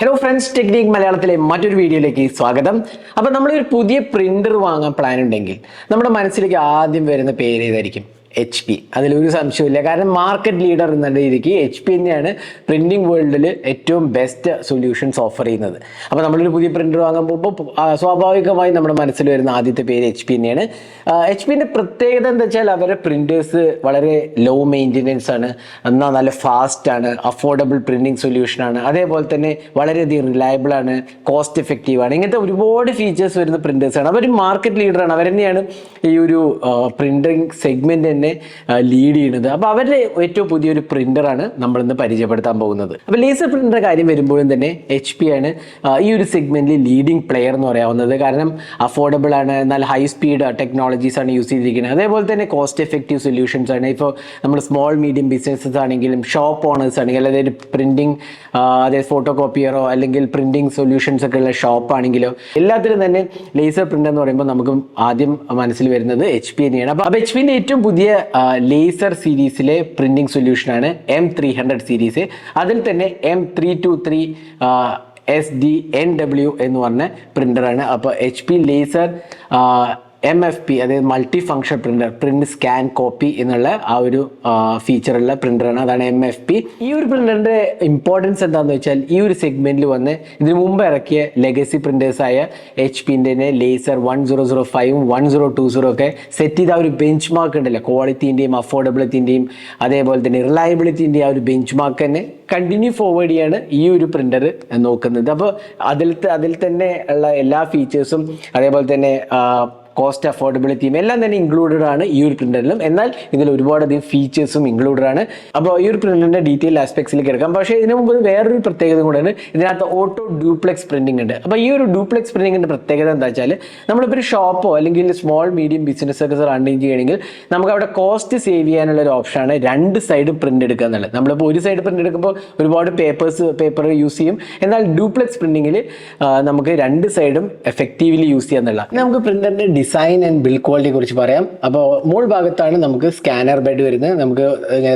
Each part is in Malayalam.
ഹലോ ഫ്രണ്ട്സ് ടെക്നിക് മലയാളത്തിലെ മറ്റൊരു വീഡിയോയിലേക്ക് സ്വാഗതം. അപ്പോൾ നമ്മളൊരു പുതിയ പ്രിന്റർ വാങ്ങാൻ പ്ലാൻ ഉണ്ടെങ്കിൽ നമ്മുടെ മനസ്സിലേക്ക് ആദ്യം വരുന്ന പേര് ഏതായിരിക്കും? എച്ച് പി അതിലൊരു സംശയമില്ല കാരണം മാർക്കറ്റ് ലീഡർ എന്ന രീതിക്ക് എച്ച് പി തന്നെയാണ് പ്രിന്റിംഗ് വേൾഡിൽ ഏറ്റവും ബെസ്റ്റ് സൊല്യൂഷൻസ് ഓഫർ ചെയ്യുന്നത്. അപ്പോൾ നമ്മളൊരു പുതിയ പ്രിന്റർ വാങ്ങാൻ പോകുമ്പോൾ സ്വാഭാവികമായി നമ്മുടെ മനസ്സിൽ വരുന്ന ആദ്യത്തെ പേര് എച്ച് പി തന്നെയാണ്. എച്ച് പിന്റെ പ്രത്യേകത എന്താ വെച്ചാൽ അവരുടെ പ്രിന്റേഴ്സ് വളരെ ലോ മെയിന്റെനൻസ് ആണ്. എന്നാൽ നല്ല ഫാസ്റ്റ് ആണ്. അഫോർഡബിൾ പ്രിന്റിംഗ് സൊല്യൂഷൻ ആണ്. അതേപോലെ തന്നെ വളരെയധികം റിലയബിൾ ആണ്. കോസ്റ്റ് എഫക്റ്റീവ് ആണ്. ഇങ്ങനത്തെ ഒരുപാട് ഫീച്ചേഴ്സ് വരുന്ന പ്രിന്റേഴ്സ് ആണ്. അവർ മാർക്കറ്റ് ലീഡറാണ് അവർ തന്നെയാണ് ഈ ഒരു പ്രിന്റിംഗ് സെഗ്മെന്റ് തന്നെ ലീഡ് ചെയ്യുന്നത്. അപ്പോൾ അവരുടെ ഏറ്റവും പുതിയൊരു പ്രിന്ററാണ് നമ്മൾ ഇന്ന് പരിചയപ്പെടുത്താൻ പോകുന്നത്. അപ്പോൾ ലേസർ പ്രിന്ററിന്റെ കാര്യം വരുമ്പോഴും തന്നെ എച്ച് പി ആണ് ഈ ഒരു സെഗ്മെന്റിൽ ലീഡിംഗ് പ്ലെയർ എന്ന് പറയാവുന്നത്. കാരണം അഫോർഡബിൾ ആണ് എന്നാൽ ഹൈ സ്പീഡ് ടെക്നോളജീസ് ആണ് യൂസ് ചെയ്തിരിക്കുന്നത്. അതേപോലെ തന്നെ കോസ്റ്റ് എഫക്റ്റീവ് സൊല്യൂഷൻസ് ആണ്. ഇപ്പോൾ നമ്മൾ സ്മോൾ മീഡിയം ബിസിനസ്സസ് ആണെങ്കിലും ഷോപ്പ് ഓണേഴ്സ് ആണെങ്കിലും അതായത് പ്രിന്റിംഗ് അതായത് ഫോട്ടോ കോപ്പിയറോ അല്ലെങ്കിൽ പ്രിന്റിംഗ് സൊല്യൂഷൻസ് ഒക്കെ ഉള്ള ഷോപ്പ് ആണെങ്കിലോ എല്ലാത്തിലും തന്നെ ലേസർ പ്രിന്റ് എന്ന് പറയുമ്പോൾ നമുക്ക് ആദ്യം മനസ്സിൽ വരുന്നത് എച്ച് പി തന്നെയാണ് അപ്പോൾ എച്ച് പിന്റെ ഏറ്റവും പുതിയ ലേസർ സീരീസിലെ പ്രിന്റിംഗ് സൊല്യൂഷനാണ് എം ത്രീ ഹൺഡ്രഡ് സീരീസ് അതിൽ തന്നെ M three two three S D N W എന്ന് പറഞ്ഞ പ്രിന്ററാണ് അപ്പോൾ H P laser M F P അതായത് multi function printer print scan copy എന്നുള്ള ആ ഒരു ഫീച്ചറുള്ള പ്രിന്ററാണ് അതാണ് എം എഫ് പി ഈ ഒരു പ്രിന്ററിന്റെ ഇമ്പോർട്ടൻസ് എന്താണെന്ന് വെച്ചാൽ ഈ ഒരു സെഗ്മെന്റിൽ വന്ന് ഇതിനു മുമ്പ് ഇറക്കിയ ലെഗസി പ്രിന്റേഴ്സായ എച്ച് പിന്റെ ലേസർ വൺ സീറോ സീറോ ഫൈവും വൺ സീറോ ടു സീറോ ഒക്കെ സെറ്റ് ചെയ്ത ആ ഒരു ബെഞ്ച് മാർക്ക് ഉണ്ടല്ലോ ക്വാളിറ്റിന്റെയും അഫോർഡബിലിറ്റിന്റെയും അതേപോലെ തന്നെ റിലയബിലിറ്റിന്റെയും ആ ഒരു ബെഞ്ച് മാർക്ക് തന്നെ കണ്ടിന്യൂ ഫോർവേഡ് ചെയ്യാണ് ഈ ഒരു പ്രിന്റർ നോക്കുന്നത്. അപ്പോൾ അതിൽ അതിൽ തന്നെ ഉള്ള എല്ലാ ഫീച്ചേഴ്സും അതേപോലെ തന്നെ കോസ്റ്റ് അഫോർഡബിലിറ്റിയും എല്ലാം തന്നെ ഇൻക്ലൂഡഡ് ആണ് ഈ ഒരു പ്രിന്ററിലും എന്നാൽ ഇതിൽ ഒരുപാട് അധികം ഫീച്ചേഴ്സും ഇൻക്ലൂഡഡ് ആണ്. അപ്പോൾ ഈ ഒരു പ്രിന്ററിന്റെ ഡീറ്റെയിൽ ആസ്പെക്ട്സിലേക്ക് എടുക്കാം. പക്ഷേ ഇതിനു മുമ്പ് വേറൊരു പ്രത്യേകത കൂടെയാണ്. ഇതിനകത്ത് ഓട്ടോ ഡ്യൂപ്ലെക്സ് പ്രിന്റിംഗ് ഉണ്ട്. അപ്പോൾ ഈ ഒരു ഡ്യൂപ്ലെക്സ് പ്രിന്റിംഗിന്റെ പ്രത്യേകത എന്താ വെച്ചാൽ നമ്മളിപ്പോൾ ഒരു ഷോപ്പോ അല്ലെങ്കിൽ സ്മോൾ മീഡിയം ബിസിനസ് ഒക്കെ റണ്ണിങ് ചെയ്യണമെങ്കിൽ നമുക്ക് അവിടെ കോസ്റ്റ് സേവ് ചെയ്യാനുള്ള ഒരു ഓപ്ഷനാണ് രണ്ട് സൈഡ് പ്രിന്റ് എടുക്കുക എന്നുള്ളത്. നമ്മളിപ്പോൾ ഒരു സൈഡ് പ്രിന്റ് എടുക്കുമ്പോൾ ഒരുപാട് പേപ്പേഴ്സ് പേപ്പർ യൂസ് ചെയ്യും. എന്നാൽ ഡ്യൂപ്ലെക്സ് പ്രിന്റിങ്ങിൽ നമുക്ക് രണ്ട് സൈഡും എഫക്റ്റീവ്ലി യൂസ് ചെയ്യാന്നുള്ള നമുക്ക് പ്രിന്ററിന്റെ ഡിസൈൻ ആൻഡ് ബിൽഡ് ക്വാളിറ്റിയെ കുറിച്ച് പറയാം. അപ്പോൾ മുകൾ ഭാഗത്താണ് നമുക്ക് സ്കാനർ ബെഡ് വരുന്നത്. നമുക്ക്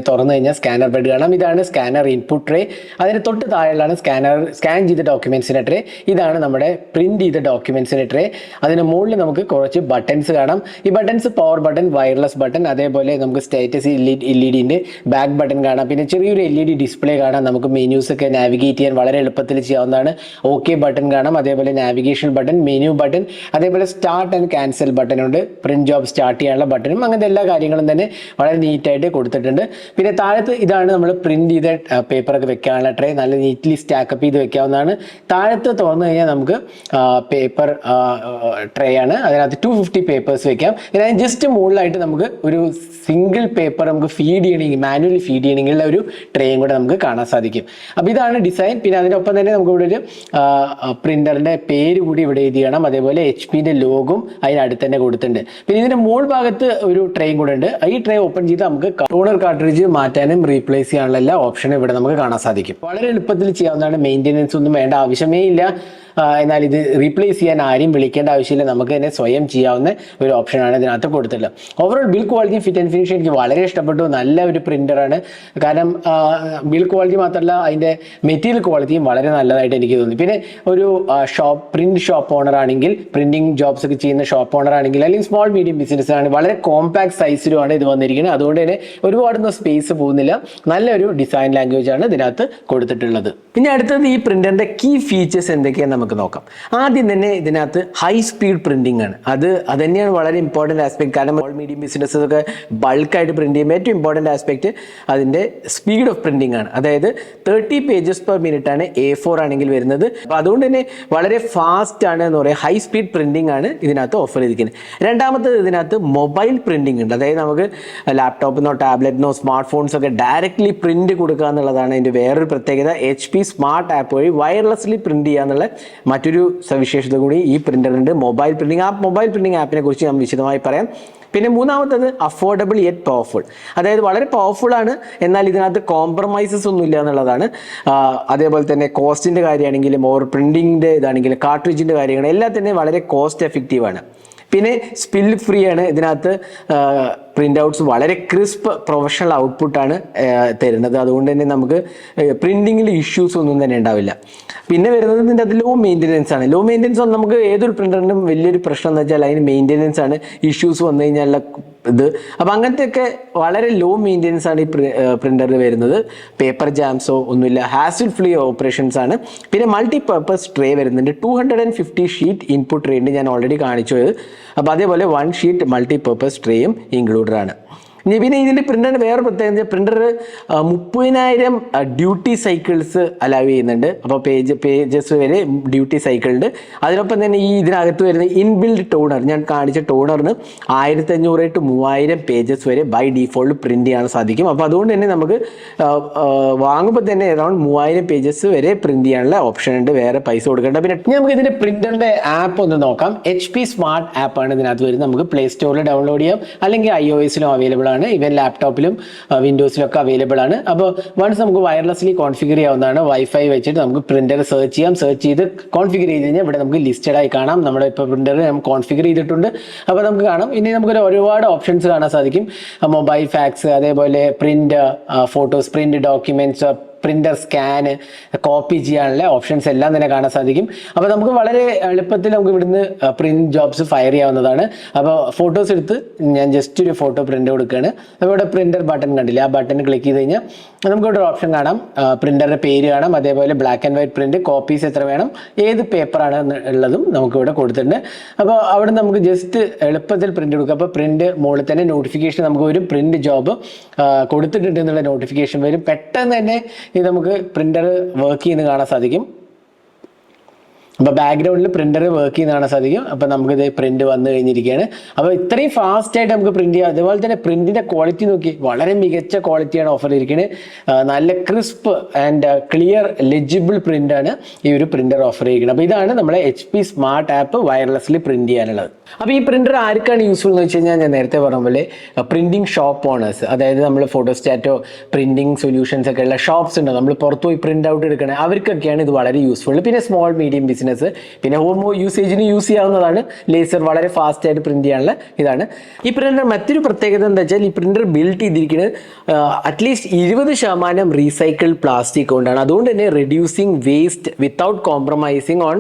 തുറന്നു കഴിഞ്ഞാൽ സ്കാനർ ബെഡ് കാണാം. ഇതാണ് സ്കാനർ ഇൻപുട്ട് ട്രേ അതിന് തൊട്ട് താഴെയുള്ളതാണ് സ്കാനർ സ്കാൻ ചെയ്ത ഡോക്യുമെൻസിന്റെ ട്രേ ഇതാണ് നമ്മുടെ പ്രിന്റ് ചെയ്ത ഡോക്യുമെൻസിന്റെ ട്രേ അതിന് മുകളിൽ നമുക്ക് കുറച്ച് ബട്ടൺസ് കാണാം. ഈ buttons power button wireless button അതേപോലെ നമുക്ക് സ്റ്റേറ്റസ് എൽ ഇ ഡിന്റെ ബാക്ക് ബട്ടൺ കാണാം. പിന്നെ ചെറിയൊരു എൽ ഇ ഡി ഡിസ്പ്ലേ കാണാം. നമുക്ക് മെനൂസ് ഒക്കെ നാവിഗേറ്റ് ചെയ്യാൻ വളരെ എളുപ്പത്തിൽ ചെയ്യാവുന്നതാണ്. ഓക്കെ ബട്ടൺ കാണാം. അതേപോലെ നാവിഗേഷൻ ബട്ടൺ മെനു ബട്ടൺ അതേപോലെ സ്റ്റാർട്ട് ആൻഡ് ക്യാൻസൽ ബട്ടൺ ഉണ്ട്. പ്രിന്റ് ജോബ് സ്റ്റാർട്ട് ചെയ്യാനുള്ള ബട്ടനും അങ്ങനത്തെ എല്ലാ കാര്യങ്ങളും തന്നെ വളരെ നീറ്റായിട്ട് കൊടുത്തിട്ടുണ്ട്. പിന്നെ താഴത്ത് ഇതാണ് നമ്മൾ പ്രിന്റ് ചെയ്ത പേപ്പറൊക്കെ വെക്കാനുള്ള ട്രേ നല്ല നീറ്റ്ലി സ്റ്റാക്കപ്പ് ചെയ്ത് വെക്കാവുന്നതാണ്. താഴത്ത് തുറന്നു കഴിഞ്ഞാൽ നമുക്ക് പേപ്പർ ട്രേ ആണ്. അതിനകത്ത് ടു ഫിഫ്റ്റി പേപ്പേഴ്സ് വെക്കാം. ഇതിനകത്ത് ജസ്റ്റ് മുകളിലായിട്ട് നമുക്ക് ഒരു സിംഗിൾ പേപ്പർ നമുക്ക് ഫീഡ് ചെയ്യണമെങ്കിൽ മാനുവലി ഫീഡ് ചെയ്യണമെങ്കിലുള്ള ഒരു ട്രേയും കൂടെ നമുക്ക് കാണാൻ സാധിക്കും. അപ്പോൾ ഇതാണ് ഡിസൈൻ പിന്നെ അതിനൊപ്പം തന്നെ നമുക്ക് ഇവിടെ ഒരു പ്രിന്ററിന്റെ പേര് കൂടി ഇവിടെ എഴുതി അതേപോലെ എച്ച് പിന്റെ ലോഗും അതിനടുത്ത് തന്നെ കൊടുത്തിട്ടുണ്ട്. പിന്നെ ഇതിന്റെ മോൾ ഭാഗത്ത് ഒരു ട്രെയിൻ കൂടെ ഉണ്ട് ഈ ട്രേ ഓപ്പൺ ചെയ്ത് നമുക്ക് ടോണർ കാർട്രിഡ്ജ് മാറ്റാനും റീപ്ലേസ് ചെയ്യാനുള്ള എല്ലാ ഓപ്ഷനും ഇവിടെ നമുക്ക് കാണാൻ സാധിക്കും. വളരെ എളുപ്പത്തിൽ ചെയ്യാവുന്നതാണ്. മെയിന്റെനൻസ് ഒന്നും വേണ്ട ആവശ്യമേ ഇല്ല. എന്നാൽ ഇത് റീപ്ലേസ് ചെയ്യാൻ ആരെയും വിളിക്കേണ്ട ആവശ്യമില്ല. നമുക്ക് തന്നെ സ്വയം ചെയ്യാവുന്ന ഒരു ഓപ്ഷനാണ് ഇതിനകത്ത് കൊടുത്തിട്ടുള്ളത്. Overall build quality fit and finish എനിക്ക് വളരെ ഇഷ്ടപ്പെട്ടു. നല്ല ഒരു പ്രിന്ററാണ് കാരണം ബിൽ ക്വാളിറ്റി മാത്രമല്ല അതിന്റെ മെറ്റീരിയൽ ക്വാളിറ്റിയും വളരെ നല്ലതായിട്ട് എനിക്ക് തോന്നി. പിന്നെ ഒരു ഷോപ്പ് പ്രിന്റ് ഷോപ്പ് ഓണർ ആണെങ്കിൽ പ്രിന്റിംഗ് ജോബ്സ് ഒക്കെ ചെയ്യുന്ന ഷോപ്പ് ഓണർ ആണെങ്കിൽ അല്ലെങ്കിൽ സ്മോൾ മീഡിയം ബിസിനസ് ആണ് വളരെ കോമ്പാക്ട് സൈസിലുമാണ് ഇത് വന്നിരിക്കുന്നത്. അതുകൊണ്ട് തന്നെ ഒരുപാടൊന്നും സ്പേസ് പോകുന്നില്ല. നല്ലൊരു ഡിസൈൻ ലാംഗ്വേജ് ആണ് ഇതിനകത്ത് കൊടുത്തിട്ടുള്ളത്. ഇനി അടുത്തത് ഈ പ്രിന്ററിന്റെ കീ ഫീച്ചേഴ്സ് എന്തൊക്കെയാണെന്ന് നമുക്ക് നോക്കാം. ആദ്യം തന്നെ ഇതിനകത്ത് ഹൈ സ്പീഡ് പ്രിന്റിംഗ് ആണ്. അത് അത് തന്നെയാണ് വളരെ ഇമ്പോർട്ടന്റ് ആസ്പെക്ട് കാരണം ഓൾ മീഡിയം ബിസിനസ് ഒക്കെ ബൾക്കായിട്ട് പ്രിന്റ് ചെയ്യുമ്പോൾ ഏറ്റവും ഇമ്പോർട്ടന്റ് ആസ്പെക്ട് അതിന്റെ സ്പീഡ് ഓഫ് പ്രിന്റിംഗ് ആണ്. അതായത് തേർട്ടി പേജസ് പെർ മിനിറ്റ് ആണ് എ ഫോർ ആണെങ്കിൽ വരുന്നത്. അപ്പോൾ അതുകൊണ്ട് തന്നെ വളരെ ഫാസ്റ്റ് ആണ് എന്ന് പറയുക ഹൈ സ്പീഡ് പ്രിന്റിംഗ് ആണ് ഇതിനകത്ത് ഓഫർ ചെയ്തിരിക്കുന്നത്. രണ്ടാമത്തത് ഇതിനകത്ത് മൊബൈൽ പ്രിന്റിംഗ് ഉണ്ട്. അതായത് നമുക്ക് ലാപ്ടോപ്പിനോ ടാബ്ലറ്റിനോ സ്മാർട്ട് ഫോൺസ് ഒക്കെ ഡയറക്റ്റ്ലി പ്രിന്റ് കൊടുക്കുക എന്നുള്ളതാണ് അതിന്റെ വേറൊരു പ്രത്യേകത. എച്ച് പി സ്മാർട്ട് ആപ്പ് വഴി വയർലെസ്ലി പ്രിന്റ് ചെയ്യാന്നുള്ള മറ്റൊരു സവിശേഷത കൂടി ഈ പ്രിന്ററിന്റെ mobile printing app mobile printing ആപ്പിനെ കുറിച്ച് ഞാൻ വിശദമായി പറയാം. പിന്നെ മൂന്നാമത്തത് അഫോർഡബിൾ യെറ്റ് പവർഫുൾ അതായത് വളരെ പവർഫുൾ ആണ്. എന്നാൽ ഇതിനകത്ത് കോംപ്രമൈസസ് ഒന്നും ഇല്ല എന്നുള്ളതാണ്. അതേപോലെ തന്നെ കോസ്റ്റിന്റെ കാര്യമാണെങ്കിലും ഓർ പ്രിന്റിങ്ങിന്റെ ഇതാണെങ്കിലും കാർട്രിഡ്ജിന്റെ കാര്യങ്ങൾ എല്ലാം തന്നെ വളരെ കോസ്റ്റ് എഫക്റ്റീവ് ആണ്. പിന്നെ സ്പിൽ ഫ്രീ ആണ് ഇതിനകത്ത് പ്രിന്റ് ഔട്ട്സ് വളരെ ക്രിസ്പ് പ്രൊഫഷണൽ ഔട്ട്പുട്ടാണ് തരുന്നത്. അതുകൊണ്ട് തന്നെ നമുക്ക് പ്രിന്റിങ്ങിൽ ഇഷ്യൂസ് ഒന്നും തന്നെ ഉണ്ടാവില്ല. പിന്നെ വരുന്നത് ഇതിന്റെ അത് ലോ മെയിന്റനൻസ് ആണ്. ലോ മെയിന്റെനൻസ് നമുക്ക് ഏതൊരു പ്രിന്ററിനും വലിയൊരു പ്രശ്നം എന്ന് വെച്ചാൽ അതിന് മെയിന്റെനൻസ് ആണ്. ഇഷ്യൂസ് വന്നു കഴിഞ്ഞാൽ ഇത്. അപ്പം അങ്ങനത്തെയൊക്കെ വളരെ ലോ മെയിന്റെനൻസ് ആണ് ഈ പ്രിന്ററിൽ വരുന്നത്. പേപ്പർ ജാംസോ ഒന്നുമില്ല. ഹാസിൽ ഫ്രീ ഓപ്പറേഷൻസ് ആണ്. പിന്നെ മൾട്ടി പർപ്പസ് ട്രേ വരുന്നുണ്ട്. Two hundred and fifty sheet input tray ഉണ്ട് ഞാൻ ഓൾറെഡി കാണിച്ചു. അപ്പോൾ അതേപോലെ വൺ ഷീറ്റ് മൾട്ടി പർപ്പസ് ട്രേയും ഇൻക്ലൂഡഡ് ആണ്. പിന്നെ ഇതിന്റെ പ്രിന്ററിന് വേറെ പ്രത്യേകത പ്രിന്റർ മുപ്പതിനായിരം ഡ്യൂട്ടി സൈക്കിൾസ് അലാവ് ചെയ്യുന്നുണ്ട്. അപ്പോൾ പേജ് പേജസ് വരെ ഡ്യൂട്ടി സൈക്കിൾ ഉണ്ട് അതിനൊപ്പം തന്നെ ഈ ഇതിനകത്ത് വരുന്ന ഇൻബിൽഡ് ടോണർ ഞാൻ കാണിച്ച ടോണറിന് ആയിരത്തി അഞ്ഞൂറ് ടു മൂവായിരം പേജസ് വരെ ബൈ ഡിഫോൾട്ട് പ്രിന്റ് ചെയ്യാൻ സാധിക്കും. അപ്പോൾ അതുകൊണ്ട് തന്നെ നമുക്ക് വാങ്ങുമ്പോൾ തന്നെ അറൗണ്ട് മൂവായിരം പേജസ് വരെ പ്രിന്റ് ചെയ്യാനുള്ള ഓപ്ഷൻ ഉണ്ട്. വേറെ പൈസ കൊടുക്കേണ്ട. പിന്നെ നമുക്ക് ഇതിന്റെ പ്രിന്ററിന്റെ ആപ്പ് ഒന്ന് നോക്കാം. എച്ച് പി സ്മാർട്ട് ആപ്പാണ് ഇതിനകത്ത് വരുന്നത്. നമുക്ക് പ്ലേ സ്റ്റോറിൽ ഡൗൺലോഡ് ചെയ്യാം. അല്ലെങ്കിൽ ഐ ഒ എസിലും അവൈലബിൾ ആണ്. ഇവൻ ലാപ്ടോപ്പിലും വിൻഡോസിലും ഒക്കെ അവൈലബിൾ ആണ്. അപ്പോൾ വൺസ് നമുക്ക് വയർലെസ്ലി കോൺഫിഗർ ചെയ്യാവുന്നതാണ് വൈഫൈ വെച്ചിട്ട് നമുക്ക് പ്രിന്റർ സെർച്ച് ചെയ്യാം. സെർച്ച് ചെയ്ത് കോൺഫിഗർ ചെയ്ത് കഴിഞ്ഞാൽ ഇവിടെ നമുക്ക് ലിസ്റ്റഡ് ആയി കാണാം. നമ്മുടെ ഇപ്പോൾ പ്രിന്റർ നമുക്ക് കോൺഫിഗർ ചെയ്തിട്ടുണ്ട്. അപ്പോൾ നമുക്ക് കാണാം. ഇനി നമുക്ക് ഒരുപാട് ഓപ്ഷൻസ് കാണാൻ സാധിക്കും. മൊബൈൽ ഫാക്സ് അതേപോലെ print photos print documents printer scan copy ചെയ്യാനുള്ള ഓപ്ഷൻസ് എല്ലാം തന്നെ കാണാൻ സാധിക്കും. അപ്പോൾ നമുക്ക് വളരെ എളുപ്പത്തിൽ നമുക്ക് ഇവിടുന്ന് പ്രിന്റ് ജോബ്സ് ഫയർ ചെയ്യാവുന്നതാണ്. അപ്പോൾ ഫോട്ടോസ് എടുത്ത് ഞാൻ ജസ്റ്റ് ഒരു ഫോട്ടോ പ്രിന്റ് കൊടുക്കുകയാണ്. അപ്പോൾ ഇവിടെ പ്രിന്റർ ബട്ടൺ കണ്ടില്ല? ആ ബട്ടൺ ക്ലിക്ക് ചെയ്ത് കഴിഞ്ഞാൽ നമുക്ക് ഇവിടെ ഒരു ഓപ്ഷൻ കാണാം. പ്രിന്ററിന്റെ പേര് കാണാം. അതേപോലെ black and white print copies എത്ര വേണം ഏത് പേപ്പറാണ് ഉള്ളതും നമുക്ക് ഇവിടെ കൊടുത്തിട്ടുണ്ട്. അപ്പോൾ അവിടെ നമുക്ക് ജസ്റ്റ് എളുപ്പത്തിൽ പ്രിന്റ് കൊടുക്കുക അപ്പോൾ പ്രിന്റ് മുകളിൽ തന്നെ നോട്ടിഫിക്കേഷൻ നമുക്ക് ഒരു പ്രിന്റ് ജോബ് കൊടുത്തിട്ടുണ്ട് എന്നുള്ള നോട്ടിഫിക്കേഷൻ വരും. പെട്ടെന്ന് തന്നെ ഇത് നമുക്ക് പ്രിന്റർ വർക്ക് ചെയ്യുന്നത് കാണാൻ സാധിക്കും. അപ്പോൾ ബാക്ക്ഗ്രൗണ്ടിൽ പ്രിന്റർ വർക്ക് ചെയ്യുന്ന കാണാൻ സാധിക്കും. അപ്പോൾ നമുക്കിത് പ്രിന്റ് വന്നു കഴിഞ്ഞിരിക്കുകയാണ്. അപ്പോൾ ഇത്രയും ഫാസ്റ്റ് ആയിട്ട് നമുക്ക് പ്രിന്റ് ചെയ്യാം. അതുപോലെ തന്നെ പ്രിന്റിന്റെ ക്വാളിറ്റി നോക്കി. വളരെ മികച്ച ക്വാളിറ്റിയാണ് ഓഫർ ചെയ്തിരിക്കുന്നത് നല്ല crisp and clear legible print ആണ് ഈ ഒരു പ്രിന്റർ ഓഫർ ചെയ്യുന്നത് അപ്പോൾ ഇതാണ് നമ്മുടെ H P smart app wirelessly print ചെയ്യാനുള്ളത്. അപ്പോൾ ഈ പ്രിന്റർ ആർക്കാണ് യൂസ്ഫുൾ എന്ന് വെച്ച് കഴിഞ്ഞാൽ ഞാൻ നേരത്തെ പറഞ്ഞ പോലെ പ്രിന്റിംഗ് ഷോപ്പ് ഓണേഴ്സ് അതായത് നമ്മൾ ഫോട്ടോസ്റ്റാറ്റോ പ്രിന്റിംഗ് സൊല്യൂഷൻസ് ഒക്കെ ഉള്ള ഷോപ്സ് ഉണ്ട്? നമ്മൾ പുറത്തുപോയി പ്രിന്റ് ഔട്ട് എടുക്കണേ. അവർക്കൊക്കെയാണ് ഇത് വളരെ യൂസ്ഫുൾ പിന്നെ സ്മോൾ മീഡിയം ബിസിനസ് പിന്നെ ഹോമോ യൂസേജിന് യൂസ് ചെയ്യാവുന്നതാണ്. ലേസർ വളരെ ഫാസ്റ്റ് ആയിട്ട് പ്രിന്റ് ചെയ്യാനുള്ള ഇതാണ്. ഈ പ്രിന്റർ മറ്റൊരു പ്രത്യേകത എന്താ വെച്ചാൽ ഈ പ്രിന്റർ ബിൽഡ് ചെയ്തിരിക്കുന്നത് അറ്റ്ലീസ്റ്റ് ഇരുപത് ശതമാനം റീസൈക്കിൾ പ്ലാസ്റ്റിക് കൊണ്ടാണ്. അതുകൊണ്ട് തന്നെ reducing waste without compromising on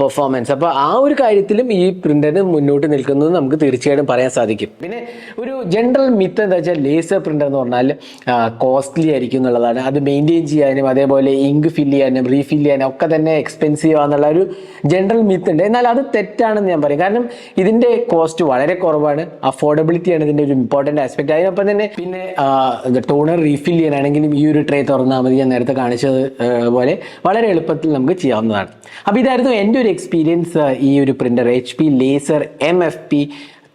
performance അപ്പോൾ ആ ഒരു കാര്യത്തിലും ഈ പ്രിന്ററിന് മുന്നോട്ട് നിൽക്കുന്നത് നമുക്ക് തീർച്ചയായിട്ടും പറയാൻ സാധിക്കും. പിന്നെ ഒരു ജനറൽ മിത്ത് എന്താ വെച്ചാൽ ലേസർ പ്രിന്റർ എന്ന് പറഞ്ഞാൽ കോസ്റ്റ്ലി ആയിരിക്കും എന്നുള്ളതാണ്. അത് മെയിന്റെയിൻ ചെയ്യാനും അതേപോലെ ഇങ്ക് ഫില്ല് ചെയ്യാനും റീഫിൽ ചെയ്യാനും ഒക്കെ തന്നെ എക്സ്പെൻസീവ് ആണെന്നുള്ള ഒരു ജനറൽ മിത്ത് ഉണ്ട്. എന്നാൽ അത് തെറ്റാണെന്ന് ഞാൻ പറയും. കാരണം ഇതിന്റെ കോസ്റ്റ് വളരെ കുറവാണ്. അഫോർഡബിലിറ്റി ആണ് ഇതിന്റെ ഒരു ഇമ്പോർട്ടന്റ് ആസ്പെക്ട് അതിനൊപ്പം തന്നെ പിന്നെ ടോണർ റീഫിൽ ചെയ്യാനാണെങ്കിലും ഈ ഒരു ട്രേ തുറന്നാൽ മതി. ഞാൻ നേരത്തെ കാണിച്ചത് പോലെ വളരെ എളുപ്പത്തിൽ നമുക്ക് ചെയ്യാവുന്നതാണ്. അപ്പോൾ ഇതായിരുന്നു എന്റെ ഒരു എക്സ്പീരിയൻസ് ഈ ഒരു printer H P laser M F P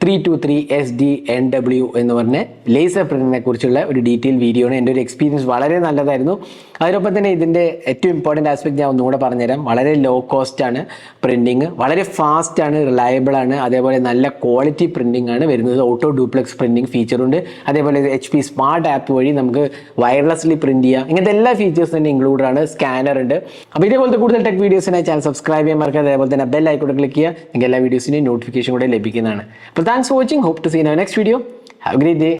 three two three S D N W എന്ന് പറഞ്ഞ ലേസർ പ്രിന്റിനെ കുറിച്ചുള്ള ഒരു ഡീറ്റെയിൽ വീഡിയോ ആണ്. എന്റെ ഒരു എക്സ്പീരിയൻസ് വളരെ നല്ലതായിരുന്നു. അതിനൊപ്പം തന്നെ ഇതിന്റെ ഏറ്റവും ഇമ്പോർട്ടന്റ് ആസ്പെക്ട് ഞാൻ ഒന്നുകൂടെ പറഞ്ഞുതരാം. വളരെ ലോ കോസ്റ്റ് ആണ് പ്രിന്റിങ് വളരെ ഫാസ്റ്റ് ആണ് റിലയബിൾ ആണ്. അതേപോലെ നല്ല ക്വാളിറ്റി പ്രിന്റിംഗ് ആണ് വരുന്നത്. ഓട്ടോ ഡ്യൂപ്ലെക്സ് പ്രിന്റിംഗ് ഫീച്ചറുണ്ട് അതേപോലെ എച്ച് പി സ്മാർട്ട് ആപ്പ് വഴി നമുക്ക് വയർലെസ്ലി പ്രിന്റ് ചെയ്യാം. ഇങ്ങനത്തെ എല്ലാ ഫീച്ചേഴ്സും തന്നെ ഇൻക്ലൂഡ് ആണ്. സ്കാനർ ഉണ്ട്. അപ്പോൾ ഇതേപോലത്തെ കൂടുതൽ ടെക് വീഡിയോസിനായി ചാനൽ സബ്സ്ക്രൈബ് ചെയ്യാൻ മറക്കാതെ അതേപോലെ തന്നെ ബെൽ ഐക്കോട്ട് ക്ലിക്ക് ചെയ്യുക. നിങ്ങൾക്ക് എല്ലാ വീഡിയോസിന്റെയും നോട്ടിഫിക്കേഷൻ കൂടെ ലഭിക്കുന്നതാണ്. അപ്പോൾ Thanks for watching. Hope to see you in our next video. Have a great day.